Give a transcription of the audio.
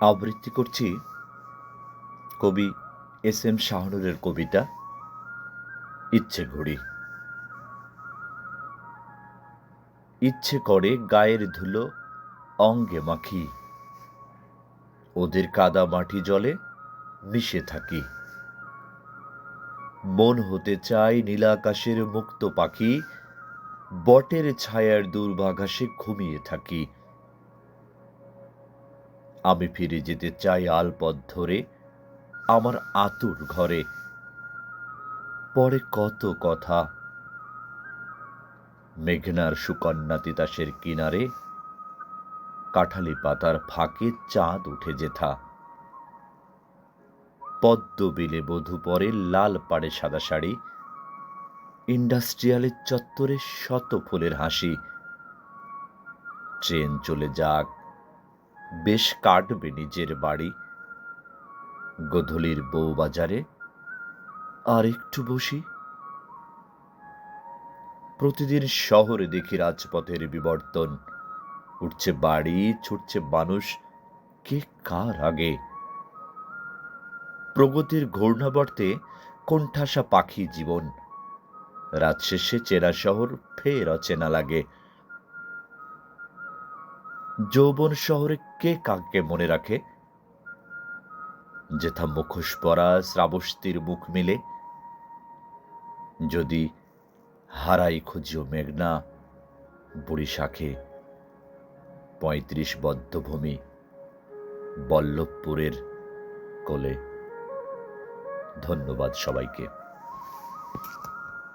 আবৃত্তি করছি কবি এস এম শাহনুরের কবিতা, ইচ্ছে ঘড়ি। ইচ্ছে করে গায়ের ধুলো অঙ্গে মাখি। ওদের কাদা মাটি জলে মিশে থাকি। মন হতে চাই নীলাকাশের মুক্ত পাখি, বটের ছায়ার দুর্বাঘাসে ঘুমিয়ে থাকি। আমি ফিরে যেতে চাই আলপথ ধরে আমার আতুর ঘরে। পরে কত কথা। মেঘনার সুকন্যা তিতাসের কিনারে কাঠালি পাতার ফাঁকে চাঁদ উঠে যেথা। পদ্ম বিলে বধূ পরে লাল পাড়ে সাদা শাড়ি। ইন্ডাস্ট্রিয়ালের চত্বরে শত ফুলের হাসি। ট্রেন চলে যাক বেশ কাটবে নিজের বাড়ি। গধূলির বউ বাজারে। আর একটু বসি। প্রতিদিন শহরে দেখি রাজপথের বিবর্তন। উঠছে বাড়ি, ছুটছে মানুষ। কে কার আগে? প্রগতির ঘূর্ণাবর্তে কোণঠাসা পাখি জীবন। রাত শেষে চেনা শহর ফের অচেনা লাগে। যৌবন শহরে কে কাকে মনে রাখে? যেথা মুখোশ পরা শ্রাবস্তির মুখ মিলে, যদি হারাই খুঁজিও মেঘনা বুড়ি শাখে পঁয়ত্রিশ বদ্ধভূমি বল্লভপুরের কোলে। ধন্যবাদ সবাইকে।